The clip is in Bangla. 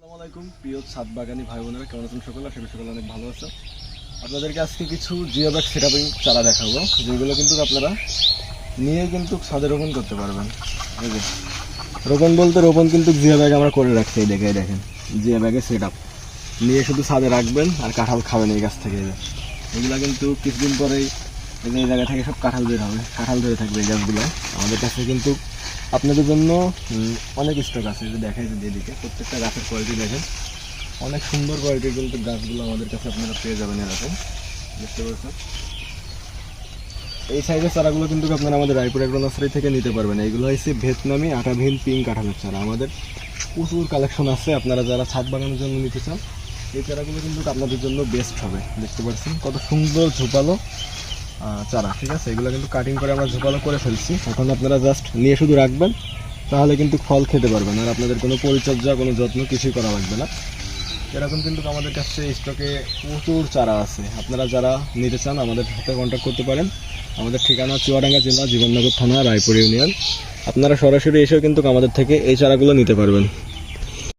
আসসালামু আলাইকুম। প্রিয় ছাদ বাগানি ভাই বোনেরা কেমন আছেন সকলে? আশা করি সকলে অনেক ভালো আছে। আপনাদেরকে আজকে কিছু জিও ব্যাগ সেটাপিং চারা দেখাবো, যেগুলো কিন্তু আপনারা নিয়ে কিন্তু ছাদে রোপণ করতে পারবেন। এই রোপণ বলতে রোপণ কিন্তু জিও ব্যাগ আমরা করে রাখছি, এই দেখে দেখেন, জিও ব্যাগে সেট আপ নিয়ে শুধু ছাদে রাখবেন আর কাঁঠাল খাবেন এই গাছ থেকে যে। কিন্তু কিছুদিন পরেই এই জায়গা থেকে সব কাঁঠাল বের হবে, কাঁঠাল ধরে থাকবে এই গাছগুলো। আমাদের কাছে কিন্তু আপনাদের জন্য অনেক স্টক আছে যে দেখাই যদি এদিকে, প্রত্যেকটা গাছের কোয়ালিটি দেখেন। অনেক সুন্দর কোয়ালিটির কিন্তু গাছগুলো আমাদের কাছে আপনারা পেয়ে যাবেন এরকম। বুঝতে পারছেন এই সাইজের চারাগুলো কিন্তু আপনারা আমাদের রায়পুর এগ্রো নার্সারি থেকে নিতে পারবেন। এইগুলো হচ্ছে ভিয়েতনামি আটাভিন পিঙ্ক কাঁঠালের চারা। আমাদের প্রচুর কালেকশন আছে, আপনারা যারা ছাদ বাগানোর জন্য নিতে চান, এই চারাগুলো কিন্তু আপনাদের জন্য বেস্ট হবে। দেখতে পাচ্ছেন? কত সুন্দর ঝোপালো। চারা, ঠিক আছে? এগুলো কিন্তু কাটিং করে আমরা ঝোপালো করে ফেলছি। এখন আপনারা জাস্ট নিয়ে শুধু রাখবেন, তাহলে কিন্তু ফল খেতে পারবেন। আর আপনাদের কোনো পরিচর্যা, কোনো যত্ন কিছুই করা লাগবে না। এরকম কিন্তু আমাদের কাছে স্টকে প্রচুর চারা আছে। আপনারা যারা নিতে চান, আমাদের সাথে কন্ট্যাক্ট করতে পারেন। আমাদের ঠিকানা চুয়াডাঙ্গা জেলা, জীবননগর থানা, রায়পুর ইউনিয়ন। আপনারা সরাসরি এসেও কিন্তু আমাদের থেকে এই চারাগুলো নিতে পারবেন।